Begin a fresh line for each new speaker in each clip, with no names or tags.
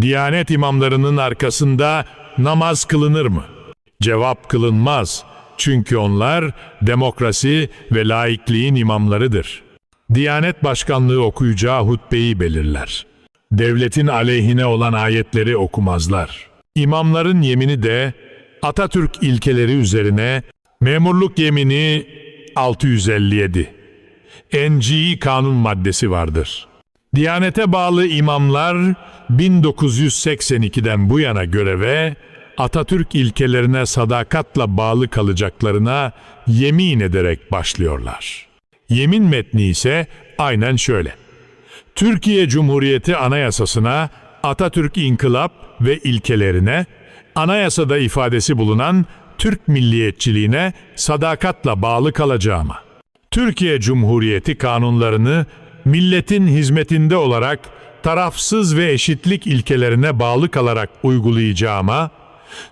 Diyanet imamlarının arkasında namaz kılınır mı? Cevap kılınmaz. Çünkü onlar demokrasi ve laikliğin imamlarıdır. Diyanet başkanlığı okuyacağı hutbeyi belirler. Devletin aleyhine olan ayetleri okumazlar. İmamların yemini de Atatürk ilkeleri üzerine memurluk yemini 657. NGI kanun maddesi vardır. Diyanete bağlı imamlar 1982'den bu yana göreve Atatürk ilkelerine sadakatla bağlı kalacaklarına yemin ederek başlıyorlar. Yemin metni ise aynen şöyle. Türkiye Cumhuriyeti Anayasasına, Atatürk İnkılap ve ilkelerine, anayasada ifadesi bulunan Türk milliyetçiliğine sadakatla bağlı kalacağıma, Türkiye Cumhuriyeti kanunlarını milletin hizmetinde olarak tarafsız ve eşitlik ilkelerine bağlı kalarak uygulayacağıma,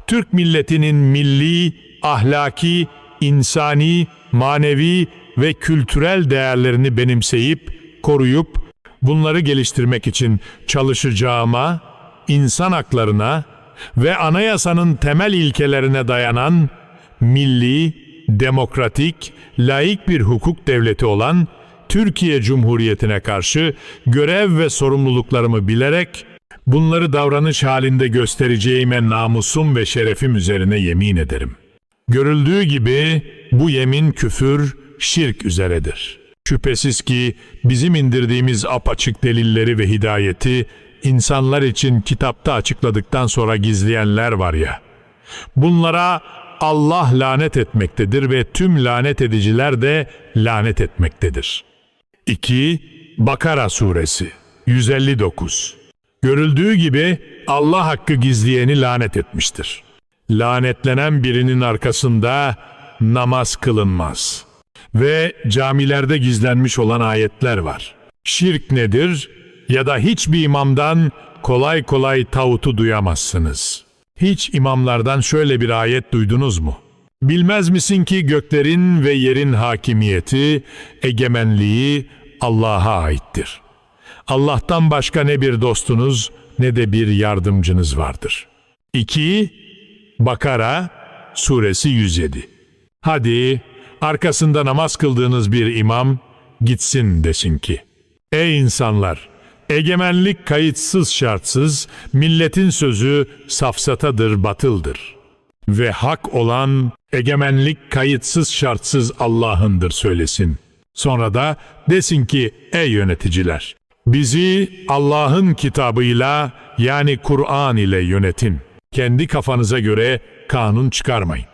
Türk milletinin milli, ahlaki, insani, manevi ve kültürel değerlerini benimseyip, koruyup, bunları geliştirmek için çalışacağıma, insan haklarına ve anayasanın temel ilkelerine dayanan milli, demokratik, laik bir hukuk devleti olan Türkiye Cumhuriyeti'ne karşı görev ve sorumluluklarımı bilerek bunları davranış halinde göstereceğime namusum ve şerefim üzerine yemin ederim. Görüldüğü gibi bu yemin küfür, şirk üzeredir. Şüphesiz ki bizim indirdiğimiz apaçık delilleri ve hidayeti insanlar için kitapta açıkladıktan sonra gizleyenler var ya. Bunlara Allah lanet etmektedir ve tüm lanet ediciler de lanet etmektedir. 2. Bakara Suresi 159 Görüldüğü gibi Allah hakkı gizleyeni lanet etmiştir. Lanetlenen birinin arkasında namaz kılınmaz. Ve camilerde gizlenmiş olan ayetler var. Şirk nedir? Ya da hiçbir imamdan kolay kolay tağutu duyamazsınız. Hiç imamlardan şöyle bir ayet duydunuz mu? Bilmez misin ki göklerin ve yerin hakimiyeti, egemenliği Allah'a aittir. Allah'tan başka ne bir dostunuz ne de bir yardımcınız vardır. 2. Bakara Suresi 107 Hadi arkasında namaz kıldığınız bir imam gitsin desin ki Ey insanlar! Egemenlik kayıtsız şartsız, milletin sözü safsatadır, batıldır. Ve hak olan egemenlik kayıtsız şartsız Allah'ındır söylesin. Sonra da desin ki ey yöneticiler, bizi Allah'ın kitabıyla yani Kur'an ile yönetin. Kendi kafanıza göre kanun çıkarmayın.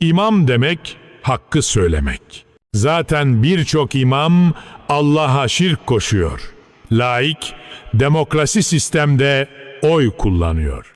İmam demek hakkı söylemek. Zaten birçok imam Allah'a şirk koşuyor. Laik, demokrasi sistemde oy kullanıyor.